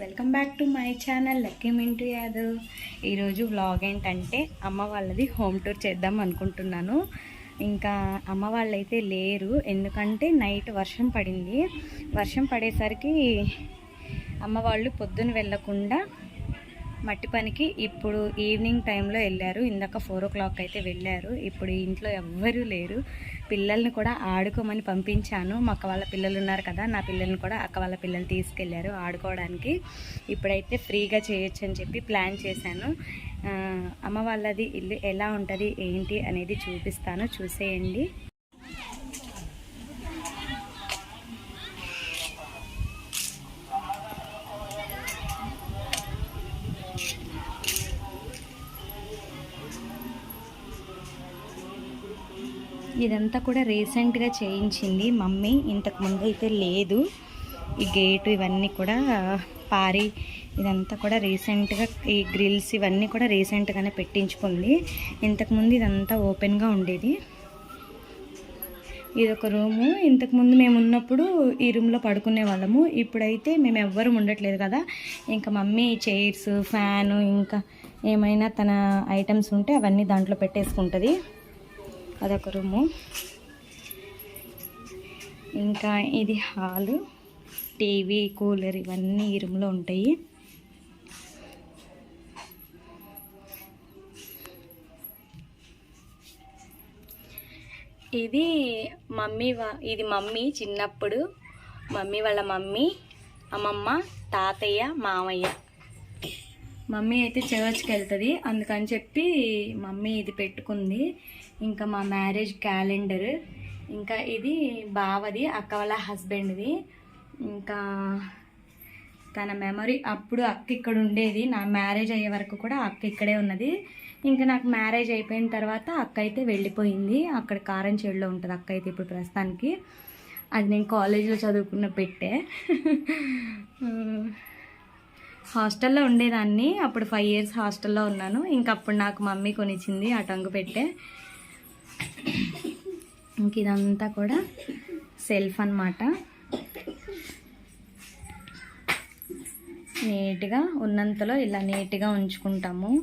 Welcome back to my channel Lucky Mintu Yadav. ఈరోజు vlog ఏంటంటే అమ్మ వాళ్ళది హోమ్ టూర్ చేద్దాం అనుకుంటున్నాను. ఇంకా అమ్మ వాళ్ళైతే లేరు ఎందుకంటే నైట్ వర్షం పడింది. వర్షం పడేసరికి అమ్మ వాళ్ళు పొద్దున వెళ్ళకుండా మట్టి పనికి ఇప్పుడు ఈవినింగ్ టైంలో వెళ్ళారు. ఇందాక ఫోర్ ఓ క్లాక్ అయితే వెళ్ళారు. ఇప్పుడు ఇంట్లో ఎవ్వరూ లేరు. పిల్లల్ని కూడా ఆడుకోమని పంపించాను. మా అక్క వాళ్ళ పిల్లలు ఉన్నారు కదా నా పిల్లల్ని కూడా అక్క వాళ్ళ పిల్లలు తీసుకెళ్ళారు ఆడుకోవడానికి. ఇప్పుడైతే ఫ్రీగా చేయొచ్చు అని చెప్పి ప్లాన్ చేశాను. అమ్మ వాళ్ళది ఇల్లు ఎలా ఉంటుంది ఏంటి అనేది చూపిస్తాను. చూసేయండి. ఇదంతా కూడా రీసెంట్గా చేయించింది మమ్మీ. ఇంతకు ముందు అయితే లేదు. ఈ గేటు ఇవన్నీ కూడా పారి ఇదంతా కూడా రీసెంట్గా ఈ గ్రిల్స్ ఇవన్నీ కూడా రీసెంట్గానే పెట్టించుకుంది. ఇంతకుముందు ఇదంతా ఓపెన్గా ఉండేది. ఇది ఒక రూము ఇంతకుముందు మేము ఉన్నప్పుడు ఈ రూమ్లో పడుకునే వాళ్ళము. ఇప్పుడైతే మేము ఎవ్వరు ఉండట్లేదు కదా. ఇంకా మమ్మీ చైర్స్ ఫ్యాను ఇంకా ఏమైనా తన ఐటమ్స్ ఉంటే అవన్నీ దాంట్లో పెట్టేసుకుంటుంది. అదొక రూము. ఇంకా ఇది హాలు టీవీ కూలర్ ఇవన్నీ ఈ రూమ్లో ఉంటాయి. ఇది మమ్మీ వా- ఇది మమ్మీ చిన్నప్పుడు మమ్మీ వాళ్ళ మమ్మీ అమ్మమ్మ తాతయ్య మామయ్య. మమ్మీ అయితే చర్చ్కి వెళ్తుంది. అందుకని చెప్పి మమ్మీ ఇది పెట్టుకుంది. ఇంకా మా మ్యారేజ్ క్యాలెండర్. ఇంకా ఇది బావది అక్క వాళ్ళ హస్బెండ్ది. ఇంకా తన మెమరీ అప్పుడు అక్క ఇక్కడ ఉండేది. నా మ్యారేజ్ అయ్యే వరకు కూడా అక్క ఇక్కడే ఉన్నది. ఇంకా నాకు మ్యారేజ్ అయిపోయిన తర్వాత అక్క అయితే వెళ్ళిపోయింది. అక్కడ కారం చెడులో ఉంటుంది అక్క అయితే ఇప్పుడు ప్రస్తుతానికి. అది నేను కాలేజీలో చదువుకున్న పెట్టే. హాస్టల్లో ఉండేదాన్ని. అప్పుడు ఫైవ్ ఇయర్స్ హాస్టల్లో ఉన్నాను. ఇంక అప్పుడు నాకు మమ్మీ కొనిచ్చింది ఆ టంగు పెట్టే. ఇంక ఇదంతా కూడా సెల్ఫ్ అన్నమాట. నీట్గా ఉన్నంతలో ఇలా నీట్గా ఉంచుకుంటాము.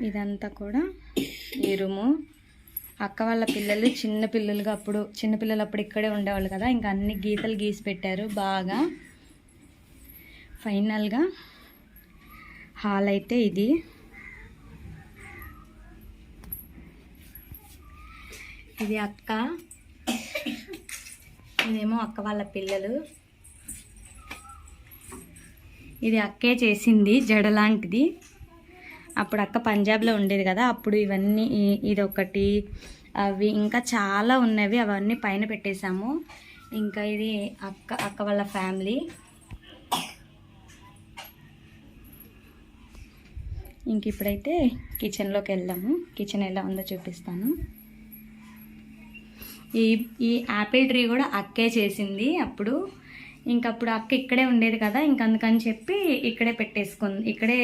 ఇదంతా కూడా ఈ రూము అక్క వాళ్ళ పిల్లలు చిన్న పిల్లలుగా అప్పుడు చిన్నపిల్లలు అప్పుడు ఇక్కడే ఉండేవాళ్ళు కదా. ఇంకా అన్ని గీతలు గీసి పెట్టారు బాగా. ఫైనల్గా హాల్ అయితే ఇది. ఇది అక్క. ఇదేమో అక్క వాళ్ళ పిల్లలు. ఇది అక్కే చేసింది జడ లాంటిది. అప్పుడు అక్క పంజాబ్లో ఉండేది కదా అప్పుడు ఇవన్నీ ఇదొకటి ఇది ఒకటి అవి ఇంకా చాలా ఉన్నవి అవన్నీ పైన పెట్టేశాము. ఇంకా ఇది అక్క అక్క వాళ్ళ ఫ్యామిలీ. ఇంక ఇప్పుడైతే కిచెన్లోకి వెళ్దాము. కిచెన్ ఎలా ఉందో చూపిస్తాను. ఈ ఈ యాపిల్ ట్రీ కూడా అక్కే చేసింది అప్పుడు. ఇంకప్పుడు అక్క ఇక్కడే ఉండేది కదా ఇంక అందుకని చెప్పి ఇక్కడే పెట్టేసుకుంది ఇక్కడే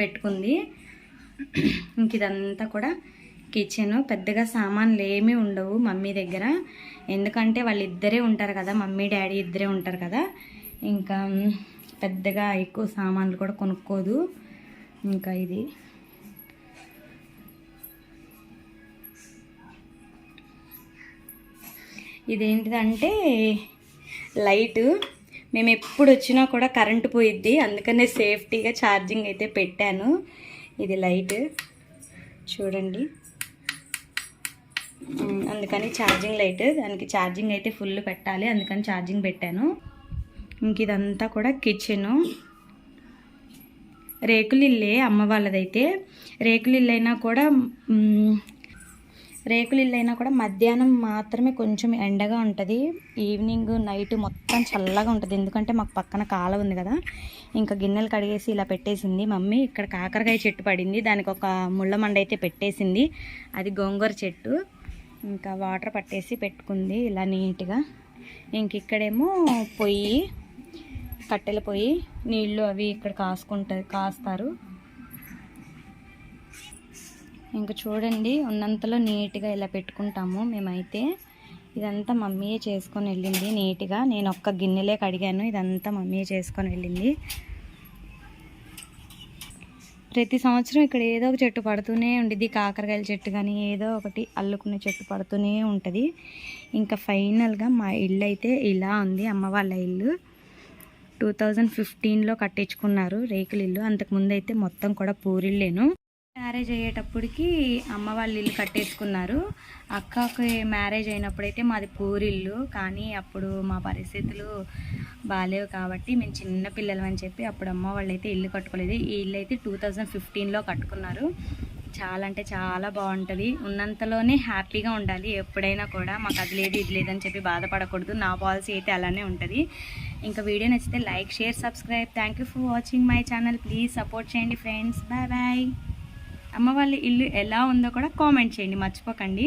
పెట్టుకుంది. ఇంక ఇదంతా కూడా కిచెన్ పెద్దగా సామాన్లు ఏమీ ఉండవు మమ్మీ దగ్గర. ఎందుకంటే వాళ్ళు ఇద్దరే ఉంటారు కదా మమ్మీ డాడీ ఇద్దరే ఉంటారు కదా. ఇంకా పెద్దగా ఎక్కువ సామాన్లు కూడా కొనుక్కోదు. ఇంకా ఇది. ఇదేంటిదంటే లైట్. మేము ఎప్పుడు వచ్చినా కూడా కరెంటు పోయిద్ది అందుకనే సేఫ్టీగా ఛార్జింగ్ అయితే పెట్టాను. ఇది లైట్. చూడండి. అందుకని ఛార్జింగ్ లైట్. దానికి ఛార్జింగ్ అయితే ఫుల్ పెట్టాలి. అందుకని ఛార్జింగ్ పెట్టాను. ఇంక ఇదంతా కూడా కిచెను రేకులు ఇల్లే అమ్మ వాళ్ళదైతే. రేకులు ఇల్లైనా అయినా కూడా రేకులు ఇల్లైనా కూడా మధ్యాహ్నం మాత్రమే కొంచెం ఎండగా ఉంటుంది. ఈవినింగ్ నైట్ మొత్తం చల్లగా ఉంటుంది. ఎందుకంటే మాకు పక్కన కాల ఉంది కదా. ఇంకా గిన్నెలు కడిగేసి ఇలా పెట్టేసింది మమ్మీ. ఇక్కడ కాకరకాయ చెట్టు పడింది. దానికి ఒక ముళ్ళ మండ అయితే పెట్టేసింది. అది గోంగూర చెట్టు. ఇంకా వాటర్ పట్టేసి పెట్టుకుంది ఇలా నీట్గా. ఇంక ఇక్కడేమో పొయ్యి కట్టెల పొయ్యి నీళ్ళు అవి ఇక్కడ కాసుకుంటారు కాస్తారు. ఇంకా చూడండి ఉన్నంతలో నీట్గా ఇలా పెట్టుకుంటాము మేమైతే. ఇదంతా మమ్మీయే చేసుకొని వెళ్ళింది నీట్గా. నేను ఒక్క గిన్నెలే కడిగాను ఇదంతా మమ్మీయే చేసుకొని వెళ్ళింది. ప్రతి సంవత్సరం ఇక్కడ ఏదో ఒక చెట్టు పడుతూనే ఉండేది కాకరకాయల చెట్టు కానీ ఏదో ఒకటి అల్లుకునే చెట్టు పడుతూనే ఉంటుంది. ఇంకా ఫైనల్గా మా ఇల్లు అయితే ఇలా ఉంది అమ్మ వాళ్ళ ఇల్లు. టూ థౌజండ్ ఫిఫ్టీన్లో కట్టించుకున్నారు రేకుల ఇల్లు. అంతకుముందు అయితే మొత్తం కూడా పూరిల్లేను. మ్యారేజ్ అయ్యేటప్పటికి అమ్మ వాళ్ళు ఇల్లు కట్టేసుకున్నారు. అక్కకి మ్యారేజ్ అయినప్పుడైతే మాది పూరిల్లు. కానీ అప్పుడు మా పరిస్థితులు బాగాలేవు కాబట్టి మేము చిన్న పిల్లలు అని చెప్పి అప్పుడు అమ్మ వాళ్ళు అయితే ఇల్లు కట్టుకోలేదు. ఈ ఇల్లు అయితే టూ థౌజండ్ ఫిఫ్టీన్లో కట్టుకున్నారు. చాలా అంటే చాలా బాగుంటుంది. ఉన్నంతలోనే హ్యాపీగా ఉండాలి. ఎప్పుడైనా కూడా మాకు అది లేదు ఇది లేదని చెప్పి బాధపడకూడదు. నా పాలసీ అయితే అలానే ఉంటుంది. ఇంకా వీడియో నచ్చితే like share subscribe. Thank you for watching my channel please support చేయండి ఫ్రెండ్స్ బాయ్ బాయ్ అమ్మ వాళ్ళ ఇల్లు ఎలా ఉందో కూడా కామెంట్ చేయండి మర్చిపోకండి.